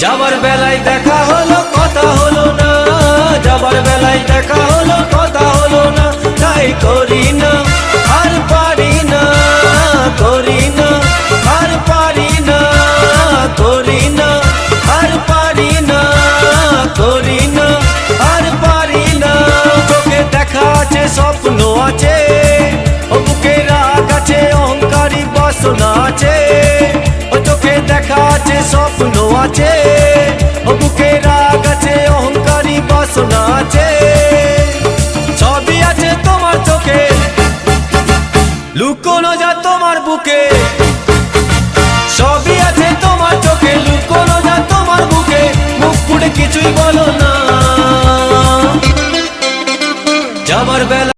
যাবার বেলায় দেখা হলো, কথা হলো না। যাবার বেলায় দেখা হলো, কথা হলো না। তাই করি না, আর পারি না, করি না। আর পারি না, করি না। আর পারি না, করি না। আর পারি না। চোখে দেখা আছে, স্বপ্ন আছে। ও বুকে রাগ আছে, অহংকারী বাসনা আছে। স্বপ্ন আছে, ও বুকে রাগ আছে, অহংকারী বাসনা আছে। সবই আছে তোমার চোখে, লুকোনো যা তোমার বুকে। সবই আছে তোমার চোখে, লুকোনো যা তোমার বুকে, মুখ কিছুই বলো না। যাবার বেলা